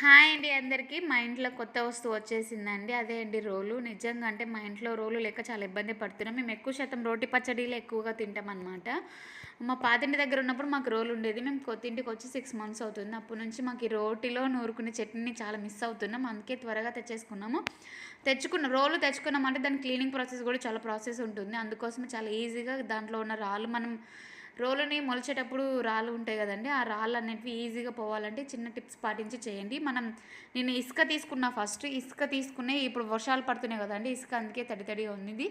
Hi అండి అందరికీ. మా ఇంట్లో కొత్త వస్తువు వచ్చేసిందండి. అదే అండి రోలు. నిజంగా అంటే మా ఇంట్లో రోలు లేక చాలా ఇబ్బంది పడుతున్నాం. మేము ఎక్కువ శాతం రోటి పచ్చడిలు ఎక్కువగా తింటాం అనమాట మా పాతింటి దగ్గర ఉన్నప్పుడు మాకు రోలు ఉండేది. మేము కొత్తింటికి వచ్చి సిక్స్ మంత్స్ అవుతుంది. అప్పటి నుంచి మాకు ఈ రోటిలో నూరుకునే చట్నీని చాలా మిస్ అవుతున్నాం. అందుకే త్వరగా తెచ్చేసుకున్నాము. తెచ్చుకున్న రోలు తెచ్చుకున్నామంటే దాని క్లీనింగ్ ప్రాసెస్ కూడా చాలా ప్రాసెస్ ఉంటుంది. అందుకోసమే చాలా ఈజీగా దాంట్లో ఉన్న రాళ్ళు మనం రోలుని మొలిచేటప్పుడు రాళ్ళు ఉంటాయి కదండి ఆ రాళ్ళు అనేటివి ఈజీగా పోవాలంటే చిన్న టిప్స్ పాటించి చేయండి. మనం నేను ఇసుక తీసుకున్నా ఫస్ట్ ఇసుక తీసుకునే ఇప్పుడు వర్షాలు పడుతున్నాయి కదండి ఇసుక అందుకే తడి తడిగా ఉంది.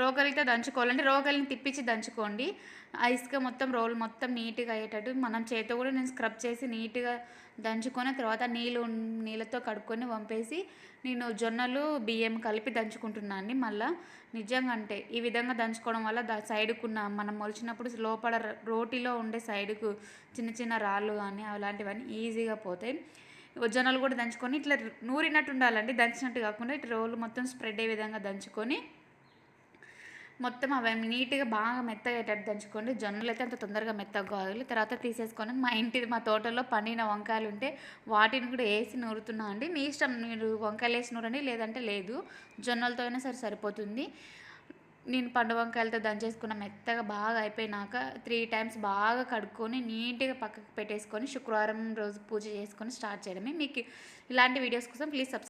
రోకలితో దంచుకోవాలంటే రోకలిని తిప్పించి దంచుకోండి. ఆ ఇసుక మొత్తం రోల్ మొత్తం నీట్గా అయ్యేటట్టు మనం చేతితో కూడా నేను స్క్రబ్ చేసి నీట్గా దంచుకొని తర్వాత నీళ్ళు నీళ్ళతో కడుక్కొని పంపేసి నేను జొన్నలు బియ్యం కలిపి దంచుకుంటున్నాను అండి మళ్ళీ. నిజంగా అంటే ఈ విధంగా దంచుకోవడం వల్ల దా సైడుకున్న మనం మొలిచినప్పుడు లోపల రోటిలో ఉండే సైడుకు చిన్న చిన్న రాళ్ళు కానీ అలాంటివన్నీ ఈజీగా పోతాయి. జొన్నలు కూడా దంచుకొని ఇట్లా నూరినట్టు ఉండాలండి. దంచినట్టు కాకుండా ఇట్లా రోలు మొత్తం స్ప్రెడ్ అయ్యే విధంగా దంచుకొని మొత్తం అవి నీట్గా బాగా మెత్తగా అయ్యేటట్టు దంచుకోండి. జొన్నలు అయితే అంత తొందరగా మెత్తగా కావాలి. తర్వాత తీసేసుకొని మా ఇంటి మా తోటలో పండిన వంకాయలు ఉంటే వాటిని కూడా వేసి నూరుతున్నా అండి. మీ ఇష్టం మీరు వంకాయలు వేసి నూరండి లేదంటే లేదు. జొన్నలతో అయినా సరే సరిపోతుంది. నేను పండు వంకాయలతో దంచేసుకున్న మెత్తగా బాగా అయిపోయినాక త్రీ టైమ్స్ బాగా కడుక్కొని నీట్గా పక్కకు పెట్టేసుకొని శుక్రవారం రోజు పూజ చేసుకొని స్టార్ట్ చేయడమే. మీకు ఇలాంటి వీడియోస్ కోసం ప్లీజ్ సబ్స్క్రైబ్